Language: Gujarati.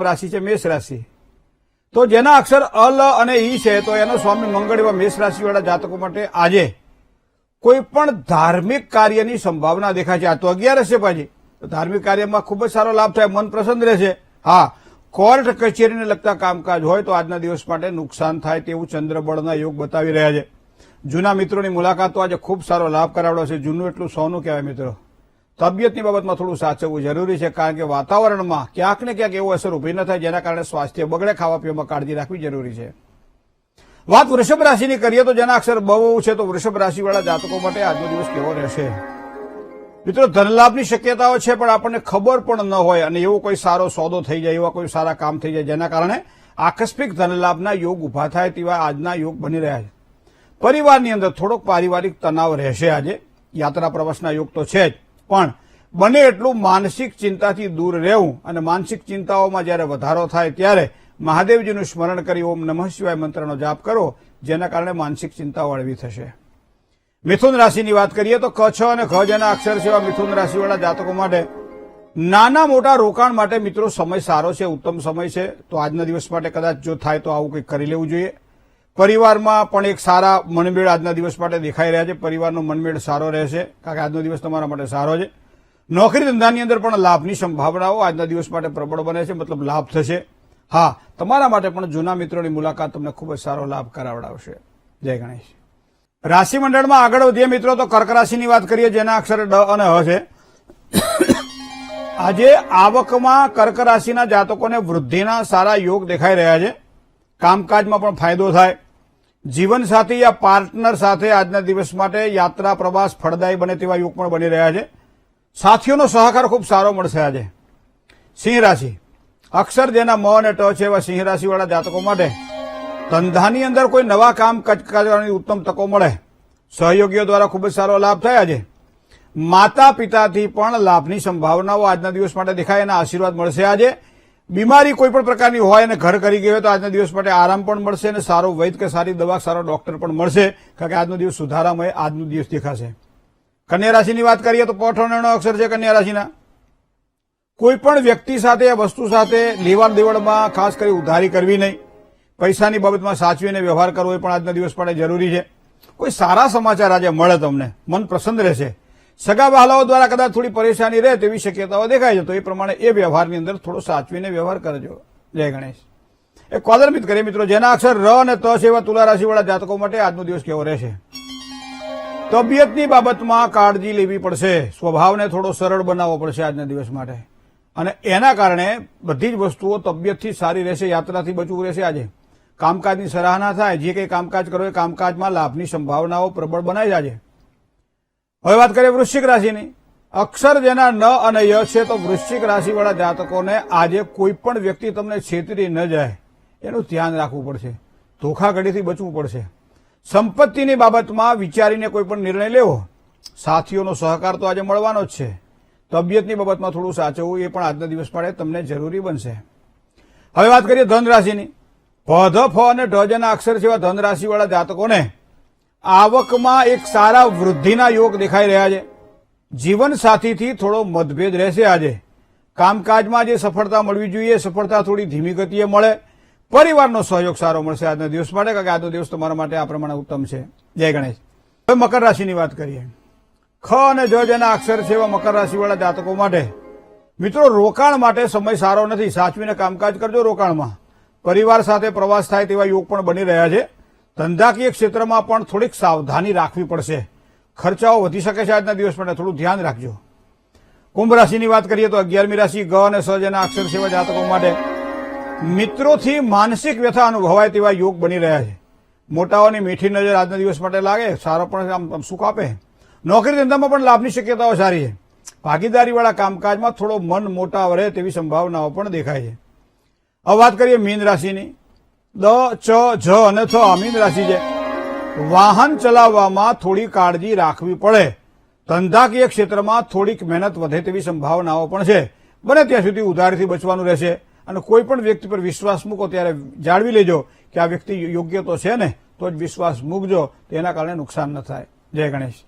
રાશિ છે, મેષ રાશિ. તો જેના અક્ષર અલ અને ઈ છે, તો એનો સ્વામી મંગળ એવા મેષ રાશિવાળા જાતકો માટે આજે કોઈ પણ ધાર્મિક કાર્યની સંભાવના દેખાય છે. આ તો અગિયારસ છે પાછી. ધાર્મિક કાર્યમાં ખૂબ જ સારો લાભ થાય, મન પ્રસન્ન રહેશે. હા, કોર્ટ કચેરીને લગતા કામકાજ હોય તો આજના દિવસ માટે નુકસાન થાય તેવું ચંદ્રબળના યોગ બતાવી રહ્યા છે. જૂના મિત્રોની મુલાકાત તો આજે ખૂબ સારો લાભ કરાવડો છે. જૂનું એટલું સોનું કહેવાય, મિત્રો. તબિયતની બાબતમાં થોડું સાચવવું જરૂરી છે, કારણ કે વાતાવરણમાં ક્યાંક ને ક્યાંક એવું અસર ઊભી ન થાય, જેના કારણે સ્વાસ્થ્ય બગડે, ખાવા પીવામાં કાળજી રાખવી જરૂરી છે. વાત વૃષભ રાશિની કરીએ તો જેના અક્ષર બહુ છે, તો વૃષભ રાશિવાળા જાતકો માટે આજનો દિવસ કેવો રહેશે? મિત્રો, ધનલાભની શક્યતાઓ છે, પણ આપણને ખબર પણ ન હોય અને એવો કોઈ સારો સોદો થઈ જાય, એવા કોઈ સારા કામ થઈ જાય, જેના કારણે આકસ્મિક ધનલાભના યોગ ઊભા થાય તેવા આજના યોગ બની રહ્યા છે. પરિવારની અંદર થોડોક પારિવારિક તણાવ રહેશે આજે. યાત્રા પ્રવાસના યોગ તો છે જ. પણ બને એટલું માનસિક ચિંતાથી દૂર રહેવું અને માનસિક ચિંતાઓમાં જ્યારે વધારો થાય ત્યારે મહાદેવજીનું સ્મરણ કરી ઓમ નમઃ શિવાય મંત્રનો જાપ કરો, જેના કારણે માનસિક ચિંતાઓ હળવી થશે. મિથુન રાશિની વાત કરીએ તો ક, છ અને ખ જેના અક્ષર સેવા મિથુન રાશિવાળા જાતકો માટે નાના મોટા રોકાણ માટે મિત્રો સમય સારો છે, ઉત્તમ સમય છે. તો આજના દિવસ માટે કદાચ જો થાય તો આવું કંઈક કરી લેવું જોઈએ. પરિવારમાં પણ એક સારા મનમેળ આજના દિવસ માટે દેખાઈ રહ્યા છે. પરિવારનો મનમેળ સારો રહેશે, કારણ કે આજનો દિવસ તમારા માટે સારો છે. નોકરી ધંધાની અંદર પણ લાભની સંભાવનાઓ આજના દિવસ માટે પ્રબળ બને છે, મતલબ લાભ થશે. હા, તમારા માટે પણ જૂના મિત્રોની મુલાકાત તમને ખૂબ જ સારો લાભ કરાવડાવશે. જય ગણેશ. રાશિ મંડળમાં આગળ વધીએ, મિત્રો, તો કર્ક રાશિની વાત કરીએ, જેના અક્ષર ડ અને હ છે. આજે આવકમાં કર્ક રાશિના જાતકોને વૃદ્ધિના સારા યોગ દેખાઈ રહ્યા છે. કામકાજમાં પણ ફાયદો થાય. જીવનસાથી યા પાર્ટનર સાથે આજના દિવસ માટે યાત્રા પ્રવાસ ફળદાયી બને તેવા યુગ પણ બની રહ્યા છે. સાથીઓનો સહકાર ખૂબ સારો મળશે આજે. સિંહ રાશિ. અક્ષર જેના મ અને ટ છે એવા સિંહ રાશિવાળા જાતકો માટે ધંધાની અંદર કોઈ નવા કામ કરવાની ઉત્તમ તકો મળે. સહયોગીઓ દ્વારા ખૂબ જ સારો લાભ થાય આજે. માતા પિતાથી પણ લાભની સંભાવનાઓ આજના દિવસ માટે દેખાય એના આશીર્વાદ મળશે આજે. બીમારી કોઈ પણ પ્રકારની હોય અને ઘર કરી ગઈ હોય તો આજના દિવસ માટે આરામ પણ મળશે અને સારો વૈદ કે સારી દવા, સારો ડોક્ટર પણ મળશે, કારણ કે આજનો દિવસ સુધારામય આજનો દિવસ દેખાશે. કન્યા રાશિની વાત કરીએ તો પોઠોણનો અક્ષર છે કન્યા રાશિના. કોઈ પણ વ્યક્તિ સાથે વસ્તુ સાથે લેવાડ દેવડમાં ખાસ કરી ઉધારી કરવી નહીં. પૈસાની બાબતમાં સાચવીને વ્યવહાર કરવો એ પણ આજના દિવસ માટે જરૂરી છે. કોઈ સારા સમાચાર આજે મળે તમને. મન પ્રસન્ન રહેશે. સગા વહાલાઓ દ્વારા કદાચ થોડી પરેશાની રહે તેવી શક્યતાઓ દેખાય છે. તો એ પ્રમાણે એ વ્યવહારની અંદર થોડો સાચવીને વ્યવહાર કરજો. જય ગણેશ. એ કોદરમિત કરીએ મિત્રો, જેના અક્ષર ર અને ત એવા તુલા રાશિવાળા જાતકો માટે આજનો દિવસ કેવો રહેશે? તબિયતની બાબતમાં કાળજી લેવી પડશે. સ્વભાવને થોડો સરળ બનાવવો પડશે આજના દિવસ માટે. અને એના કારણે બધી જ વસ્તુઓ તબિયતથી સારી રહેશે, યાત્રાથી બચવું રહેશે આજે. કામકાજની સરાહના થાય. જે કંઈ કામકાજ કરો એ કામકાજમાં લાભની સંભાવનાઓ પ્રબળ બનાવી જાય હવે વાત કરીએ વૃશ્ચિક રાશિની. અક્ષર જેના ન અને ય છે તો વૃશ્ચિક રાશિવાળા જાતકોને આજે કોઈ પણ વ્યક્તિ તમને છેતરી ન જાય. એનું ધ્યાન રાખવું પડશે. ધોખાઘડીથી બચવું પડશે. સંપત્તિની બાબતમાં વિચારીને કોઈ પણ નિર્ણય લેવો. સાથીઓનો સહકાર તો આજે મળવાનો જ છે. તબિયતની બાબતમાં થોડું સાચવવું એ પણ આજના દિવસ માટે તમને જરૂરી બનશે. હવે વાત કરીએ ધન રાશિની ભ, ધ, ફ અને ઢ જેના અક્ષર જેવા ધન રાશિવાળા જાતકોને આવકમાં એક સારા વૃદ્ધિના યોગ દેખાઈ રહ્યા છે. જીવન સાથીથી થોડો મતભેદ રહેશે આજે. કામકાજમાં જે સફળતા મળવી જોઈએ, સફળતા થોડી ધીમી ગતિએ મળે. પરિવારનો સહયોગ સારો મળશે આજના દિવસ માટે, કારણ કે આજનો દિવસ તમારા માટે આ પ્રમાણે ઉત્તમ છે. જય ગણેશ. હવે મકર રાશિની વાત કરીએ. ખ અને જ જેના અક્ષર છે એવા મકર રાશિવાળા જાતકો માટે. મિત્રો, રોકાણ માટે સમય સારો નથી. સાચવીને કામકાજ કરજો રોકાણમાં. પરિવાર સાથે પ્રવાસ થાય તેવા યોગ પણ બની રહ્યા છે. ધંધાકીય ક્ષેત્રમાં પણ થોડીક સાવધાની રાખવી પડશે. ખર્ચાઓ વધી શકે છે આજના દિવસ માટે, થોડું ધ્યાન રાખજો. કુંભ રાશિની વાત કરીએ તો અગિયારમી રાશિ ગ અને સ અને અક્ષર સેવા જાતકો માટે મિત્રોથી માનસિક વ્યથા અનુભવાય તેવા યોગ બની રહ્યા છે. મોટાઓની મીઠી નજર આજના દિવસ માટે લાગે, સારો પણ આમ સુખ આપે. નોકરી ધંધામાં પણ લાભની શક્યતાઓ સારી છે. ભાગીદારીવાળા કામકાજમાં થોડો મન મોટા રહે તેવી સંભાવનાઓ પણ દેખાય છે. હવે વાત કરીએ મીન રાશિની. દ ચ, જ અને થ અમીન રાશિ છે વાહન ચલાવવામાં થોડી કાળજી રાખવી પડે. ધંધાકીય ક્ષેત્રમાં થોડીક મહેનત વધે તેવી સંભાવનાઓ પણ છે. બને ત્યાં સુધી ઉધારીથી બચવાનું રહેશે અને કોઈ પણ વ્યક્તિ પર વિશ્વાસ મૂકો ત્યારે જાળવી લેજો કે આ વ્યક્તિ યોગ્ય તો છે ને, તો જ વિશ્વાસ મૂકજો, તેના કારણે નુકસાન ન થાય. જય ગણેશ.